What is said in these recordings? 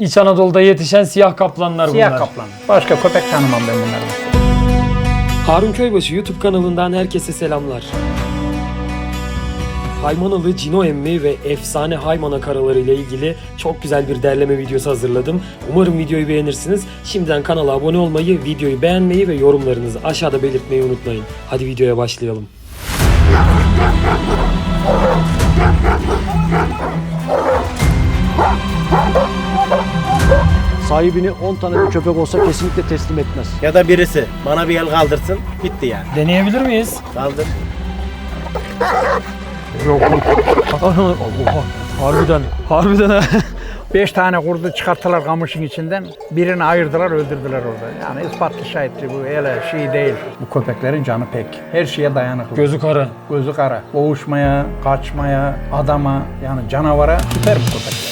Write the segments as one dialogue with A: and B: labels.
A: İç Anadolu'da yetişen siyah kaplanlar
B: Siyah
A: bunlar.
B: kaplan. Başka köpek tanımam ben bunları.
A: Harun Köybaşı YouTube kanalından herkese selamlar. Haymanalı Cino emmi ve efsane Haymana karaları ile ilgili çok güzel bir derleme videosu hazırladım. Umarım videoyu beğenirsiniz. Şimdiden kanala abone olmayı, videoyu beğenmeyi ve yorumlarınızı aşağıda belirtmeyi unutmayın. Hadi videoya başlayalım.
C: Sahibini 10 tane bir köpek olsa kesinlikle teslim etmez.
D: Ya da birisi bana bir el kaldırsın bitti yani.
A: Deneyebilir miyiz?
D: Kaldır.
A: Oha, harbiden, harbiden ha.
B: Beş tane kurdu çıkarttılar kamışın içinden. Birini ayırdılar öldürdüler orada. Yani ispatlı şahitli bu öyle şey değil. Bu köpeklerin canı pek. Her şeye dayanıklı.
A: Gözü kara.
B: Gözü kara. Boğuşmaya, kaçmaya, adama yani canavara süper bu köpekler.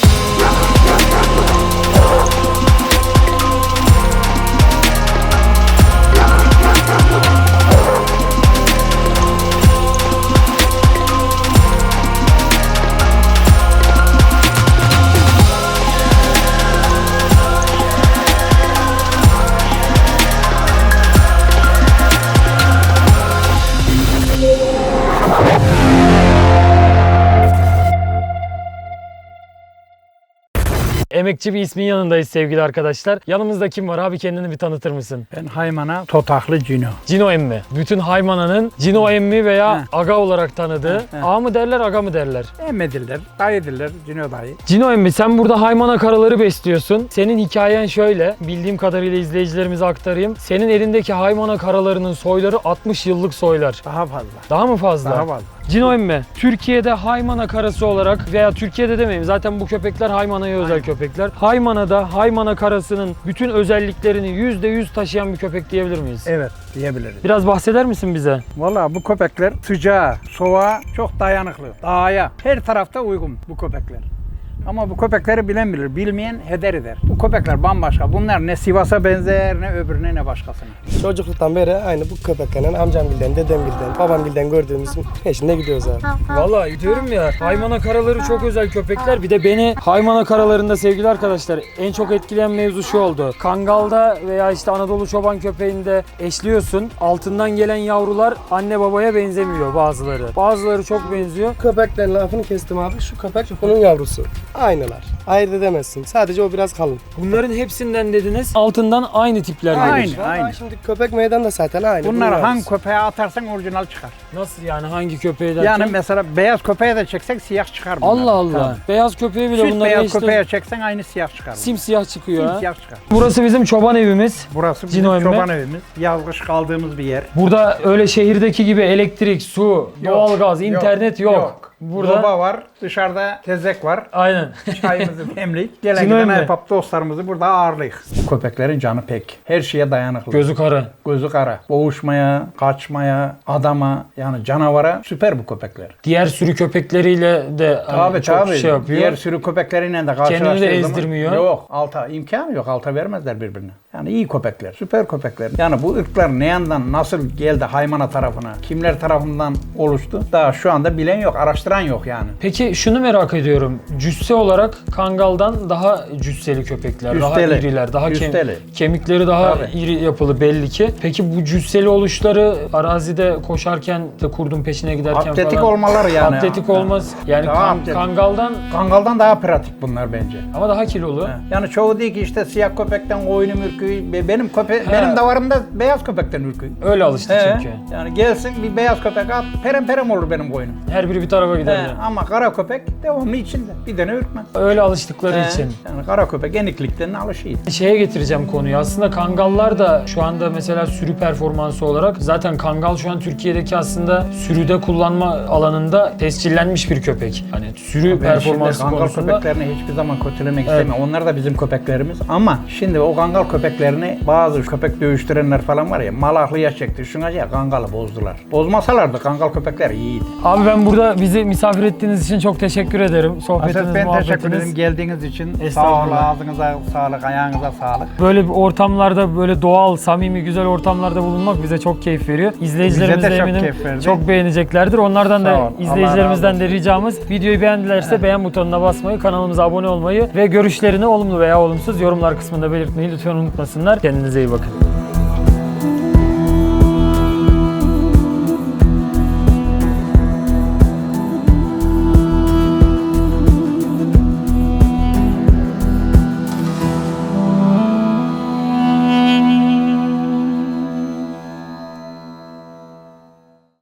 A: Emekçi bir ismin yanındayız sevgili arkadaşlar. Yanımızda kim var abi kendini bir tanıtır mısın?
B: Ben Haymana Totaklı Cino.
A: Cino emmi. Bütün Haymana'nın Cino emmi veya
B: Heh.
A: aga olarak tanıdığı.
B: Heh.
A: A mı derler aga mı derler?
B: Emmediller, dayıdiller, Cino dayı.
A: Cino emmi sen burada Haymana karaları besliyorsun. Senin hikayen şöyle. Bildiğim kadarıyla izleyicilerimize aktarayım. Senin elindeki Haymana karalarının soyları 60 yıllık soylar.
B: Daha fazla.
A: Daha mı fazla?
B: Daha fazla.
A: Cino emmi, Türkiye'de Haymana karası olarak veya Türkiye'de demeyeyim zaten bu köpekler Haymana'ya özel köpekler. Haymana'da Haymana karasının bütün özelliklerini %100 taşıyan bir köpek diyebilir miyiz?
B: Evet diyebiliriz.
A: Biraz bahseder misin bize?
B: Valla bu köpekler sıcağa, soğuğa çok dayanıklı. Dağa, her tarafta uygun bu köpekler. Ama bu köpekleri bilen bilir, bilmeyen heder eder. Bu köpekler bambaşka. Bunlar ne Sivas'a benzer, ne öbürüne, ne başkasına.
D: Çocukluktan beri aynı bu köpeklerin amcamgilden, dedemgilden, babamgilden gördüğümüzün peşinde gidiyoruz abi.
A: Vallahi diyorum ya Haymana karaları çok özel köpekler. Bir de beni Haymana karalarında sevgili arkadaşlar en çok etkileyen mevzu şu oldu. Kangalda veya işte Anadolu çoban köpeğinde eşliyorsun. Altından gelen yavrular anne babaya benzemiyor bazıları. Bazıları çok benziyor.
D: Köpeklerin lafını kestim abi. Şu köpek bunun yavrusu. Aynılar. Ayırt edemezsin. Sadece o biraz kalın.
A: Bunların hepsinden dediniz altından aynı tipler gelir.
B: Aynı.
D: Vallahi şimdi köpek meydan da zaten aynı.
B: Bunlar hangi köpeğe atarsan orijinal çıkar.
A: Nasıl yani hangi köpeği derken?
B: Yani mesela beyaz köpeğe de çeksek siyah çıkar bunlar.
A: Allah Allah.
B: Tabii.
A: Beyaz köpeği bile
B: Süt
A: bunların
B: beyaz köpeğe çeksen aynı siyah çıkar. bunlar.
A: simsiyah çıkıyor ha.
B: Simsiyah çıkar.
A: Burası bizim çoban evimiz.
B: Burası bizim
A: Cino emmi.
B: çoban evimiz. Yazgış kaldığımız bir yer.
A: Burada öyle şehirdeki gibi elektrik, su, doğalgaz, internet yok. Burada
B: Soba var, dışarıda tezek var.
A: aynen.
B: Çayımızı demlik. Gelen
A: Cino
B: giden ahbap dostlarımızı burada ağırlayık. Köpeklerin canı pek. Her şeye dayanıklı.
A: Gözü kara.
B: Gözü kara. Boğuşmaya, kaçmaya, adama yani canavara süper bu köpekler.
A: Diğer sürü köpekleriyle de hani
B: Tabii
A: çok
B: tabii.
A: şey yapıyor.
B: Diğer sürü köpekleriyle de karşılaştığı
A: Kendini de ezdirmiyor.
B: Yok. Alta imkanı yok. Alta vermezler birbirine. Yani iyi köpekler. Süper köpekler. Yani bu ırklar ne yandan nasıl geldi Haymana tarafına? Kimler tarafından oluştu? Daha şu anda bilen yok. Araştıran yok yani.
A: Peki şunu merak ediyorum. Cüsse olarak Kangal'dan daha cüsseli köpekler, daha
B: Cüsseli.
A: iriler, daha kem- kemikleri daha
B: Tabii.
A: iri yapılı belli ki. Peki bu cüsseli oluşları arazide koşarken de kurdun peşine giderken
B: Atletik
A: falan
B: olmaları yani.
A: atletik olmaz. Yani
B: Daha
A: kan-
B: atletik.
A: Kangal'dan
B: Kangaldan daha pratik bunlar bence.
A: ama daha kilolu.
B: Yani çoğu diyor ki işte siyah köpekten koyunum ürküyor. Be- Benim köpe benim davarımda beyaz köpekten ürküyor.
A: Öyle alıştı
B: He,
A: çünkü.
B: Yani gelsin bir beyaz köpek at perem perem olur benim koyunum.
A: Her biri bir tarafa
B: He,
A: gider.
B: ama kara köpek devamlı içinde. Bir tane ürkmez.
A: Öyle alıştıkları
B: He,
A: için.
B: Yani kara köpek eniklikten alışıyor.
A: Şeye getireceğim konuyu. Aslında Kangallar da şu anda mesela sürü performansı olarak zaten Kangal şu an Türkiye'deki aslında sürüde kullanma alanında tescillenmiş bir köpek. Hani sürü
B: şimdi
A: performansı
B: kangal
A: konusunda
B: köpeklerini hiçbir zaman kötülemek istemiyorum. Onlar da bizim köpeklerimiz. Ama şimdi o kangal köpeklerini bazı köpek dövüştürenler falan var ya malaklıya çekti. Şuna ya kangalı bozdular. Bozmasalardı kangal köpekler iyiydi.
A: Abi ben burada bizi misafir ettiğiniz için çok teşekkür ederim. Sohbetiniz,
B: Asıl ben
A: muhabbetiniz.
B: teşekkür ederim geldiğiniz için. Sağ olun,
A: Estağfurullah.
B: ağzınıza sağlık, ayağınıza sağlık.
A: Böyle bir ortamlarda böyle doğal, samimi, güzel ortamlarda bulunmak bize çok keyif veriyor. İzleyicilerimiz
B: Bize
A: de
B: de çok
A: eminim
B: keyif verdi.
A: çok beğeneceklerdir. Onlardan
B: Sağ
A: da
B: ol, Allah
A: izleyicilerimizden
B: razı
A: de ricamız videoyu beğendilerse beğen butonuna basmayı, kanalımıza abone olmayı ve görüşlerini olumlu veya olumsuz yorumlar kısmında belirtmeyi lütfen unutmasınlar. Kendinize iyi bakın.